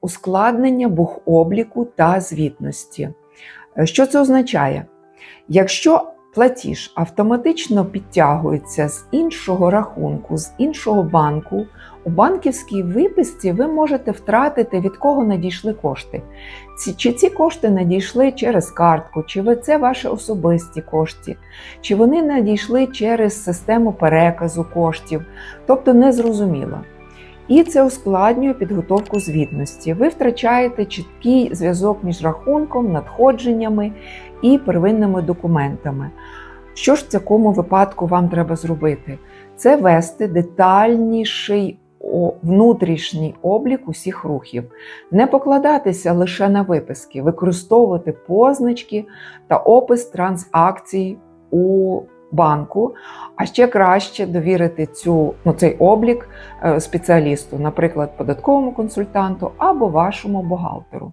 ускладнення бухобліку та звітності. Е, Що це означає? Якщо платіж автоматично підтягується з іншого рахунку, з іншого банку, у банківській виписці ви можете втратити, від кого надійшли кошти. Чи ці кошти надійшли через картку, чи ви- це ваші особисті кошти, чи вони надійшли через систему переказу коштів, тобто незрозуміло. І це ускладнює підготовку звітності. Ви втрачаєте чіткий зв'язок між рахунком, надходженнями і первинними документами. Що ж в такому випадку вам треба зробити? Це вести детальніший внутрішній облік усіх рухів, не покладатися лише на виписки, використовувати позначки та опис транзакцій у банку, а ще краще довірити цю, ну, цей облік е, спеціалісту, наприклад, податковому консультанту або вашому бухгалтеру.